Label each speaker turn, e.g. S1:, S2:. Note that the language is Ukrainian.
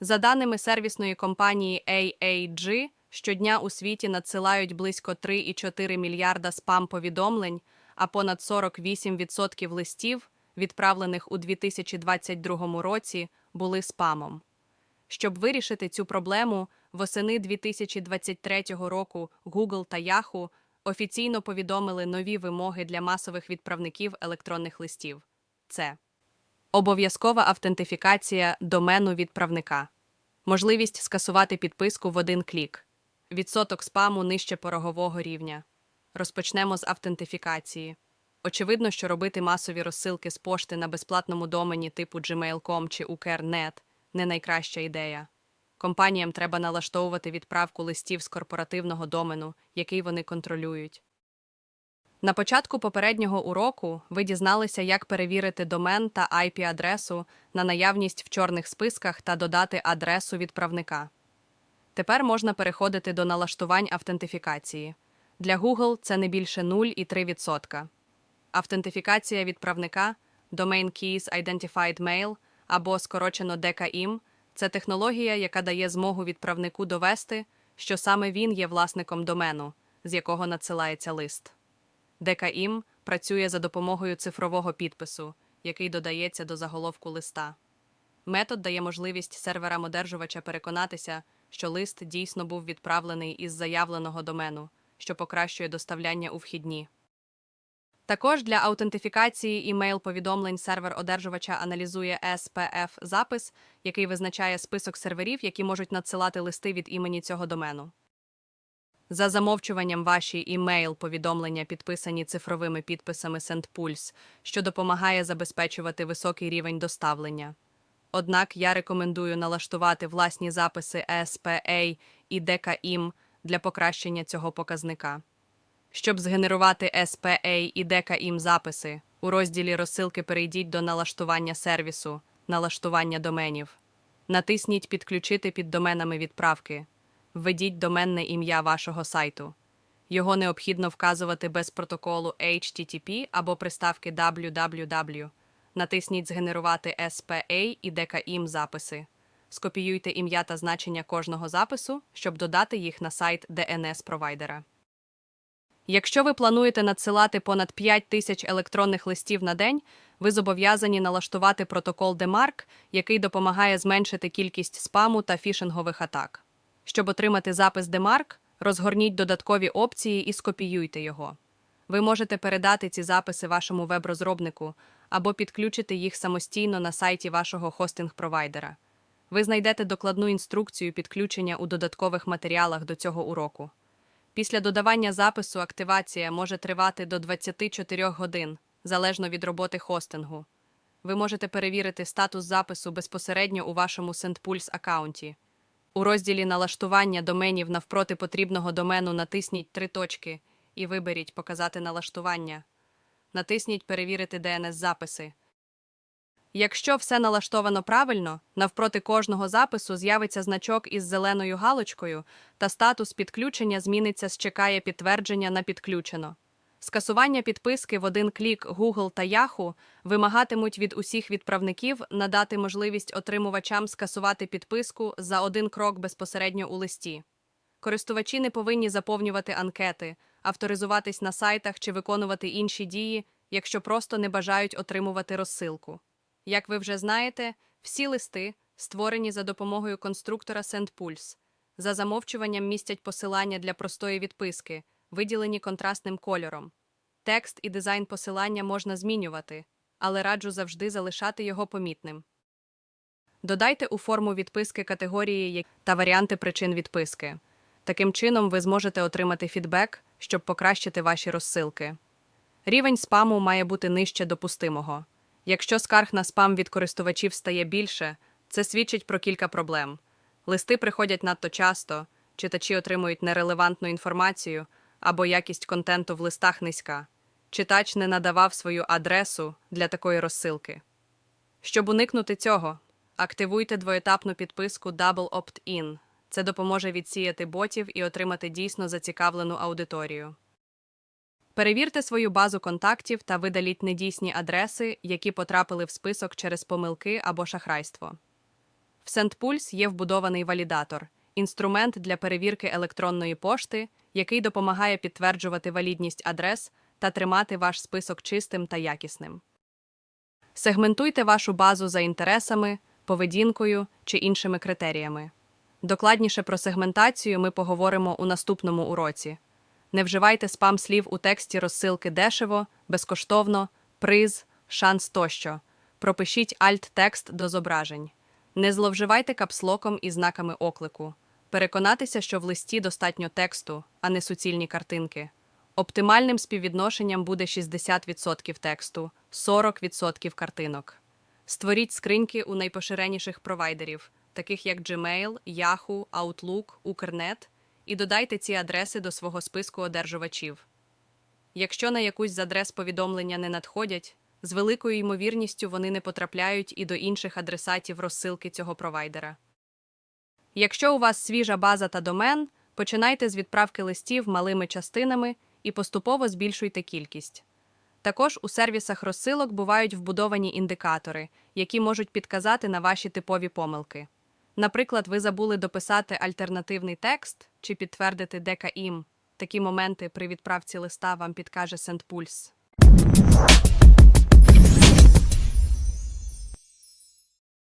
S1: За даними сервісної компанії AAG, щодня у світі надсилають близько 3,4 мільярда спам-повідомлень, а понад 48% листів, відправлених у 2022 році, були спамом. Щоб вирішити цю проблему, восени 2023 року Google та Yahoo офіційно повідомили нові вимоги для масових відправників електронних листів. Це обов'язкова автентифікація домену відправника, можливість скасувати підписку в один клік, відсоток спаму нижче порогового рівня. Розпочнемо з автентифікації. Очевидно, що робити масові розсилки з пошти на безплатному домені типу gmail.com чи Ukr.net – не найкраща ідея. Компаніям треба налаштовувати відправку листів з корпоративного домену, який вони контролюють. На початку попереднього уроку ви дізналися, як перевірити домен та IP-адресу на наявність в чорних списках та додати адресу відправника. Тепер можна переходити до налаштувань автентифікації. Для Google це не більше 0,3%. Автентифікація відправника Domain Keys Identified Mail або скорочено DKIM – це технологія, яка дає змогу відправнику довести, що саме він є власником домену, з якого надсилається лист. DKIM працює за допомогою цифрового підпису, який додається до заголовку листа. Метод дає можливість серверам-одержувача переконатися, що лист дійсно був відправлений із заявленого домену, що покращує доставляння у вхідні. Також для аутентифікації імейл-повідомлень сервер одержувача аналізує SPF запис, який визначає список серверів, які можуть надсилати листи від імені цього домену. За замовчуванням ваші імейл-повідомлення підписані цифровими підписами SendPulse, що допомагає забезпечувати високий рівень доставлення. Однак я рекомендую налаштувати власні записи SPA і DKIM для покращення цього показника. Щоб згенерувати SPA і DKIM записи, у розділі розсилки перейдіть до налаштування сервісу, налаштування доменів. Натисніть Підключити під доменами відправки. Введіть доменне ім'я вашого сайту. Його необхідно вказувати без протоколу HTTP або приставки www. Натисніть Згенерувати SPA і DKIM записи. Скопіюйте ім'я та значення кожного запису, щоб додати їх на сайт DNS-провайдера. Якщо ви плануєте надсилати понад 5 тисяч електронних листів на день, ви зобов'язані налаштувати протокол DMARC, який допомагає зменшити кількість спаму та фішингових атак. Щоб отримати запис DMARC, розгорніть додаткові опції і скопіюйте його. Ви можете передати ці записи вашому веб-розробнику або підключити їх самостійно на сайті вашого хостинг-провайдера. Ви знайдете докладну інструкцію підключення у додаткових матеріалах до цього уроку. Після додавання запису активація може тривати до 24 годин, залежно від роботи хостингу. Ви можете перевірити статус запису безпосередньо у вашому SendPulse аккаунті. У розділі налаштування доменів навпроти потрібного домену натисніть три точки і виберіть Показати налаштування. Натисніть Перевірити DNS-записи. Якщо все налаштовано правильно, навпроти кожного запису з'явиться значок із зеленою галочкою, та статус підключення зміниться з чекає підтвердження на підключено. Скасування підписки в один клік Google та Yahoo вимагатимуть від усіх відправників надати можливість отримувачам скасувати підписку за один крок безпосередньо у листі. Користувачі не повинні заповнювати анкети, авторизуватись на сайтах чи виконувати інші дії, якщо просто не бажають отримувати розсилку. Як ви вже знаєте, всі листи, створені за допомогою конструктора SendPulse, за замовчуванням містять посилання для простої відписки, виділені контрастним кольором. Текст і дизайн посилання можна змінювати, але раджу завжди залишати його помітним. Додайте у форму відписки категорії та варіанти причин відписки. Таким чином, ви зможете отримати фідбек, щоб покращити ваші розсилки. Рівень спаму має бути нижче допустимого. Якщо скарг на спам від користувачів стає більше, це свідчить про кілька проблем. Листи приходять надто часто, читачі отримують нерелевантну інформацію або якість контенту в листах низька. Читач не надавав свою адресу для такої розсилки. Щоб уникнути цього, активуйте двоетапну підписку Double Opt-in. Це допоможе відсіяти ботів і отримати дійсно зацікавлену аудиторію. Перевірте свою базу контактів та видаліть недійсні адреси, які потрапили в список через помилки або шахрайство. В SendPulse є вбудований валідатор інструмент для перевірки електронної пошти, який допомагає підтверджувати валідність адрес та тримати ваш список чистим та якісним. Сегментуйте вашу базу за інтересами, поведінкою чи іншими критеріями. Докладніше про сегментацію ми поговоримо у наступному уроці. Не вживайте спам-слів у тексті розсилки дешево, безкоштовно, приз, шанс тощо. Пропишіть альт-текст до зображень. Не зловживайте капслоком і знаками оклику. Переконатися, що в листі достатньо тексту, а не суцільні картинки. Оптимальним співвідношенням буде 60% тексту, 40% картинок. Створіть скриньки у найпоширеніших провайдерів, таких як Gmail, Yahoo, Outlook, Укрнет, і додайте ці адреси до свого списку одержувачів. Якщо на якусь з адрес повідомлення не надходять, з великою ймовірністю вони не потрапляють і до інших адресатів розсилки цього провайдера. Якщо у вас свіжа база та домен, починайте з відправки листів малими частинами і поступово збільшуйте кількість. Також у сервісах розсилок бувають вбудовані індикатори, які можуть підказати на ваші типові помилки. Наприклад, ви забули дописати альтернативний текст чи підтвердити ДКІМ. Такі моменти при відправці листа вам підкаже SendPulse.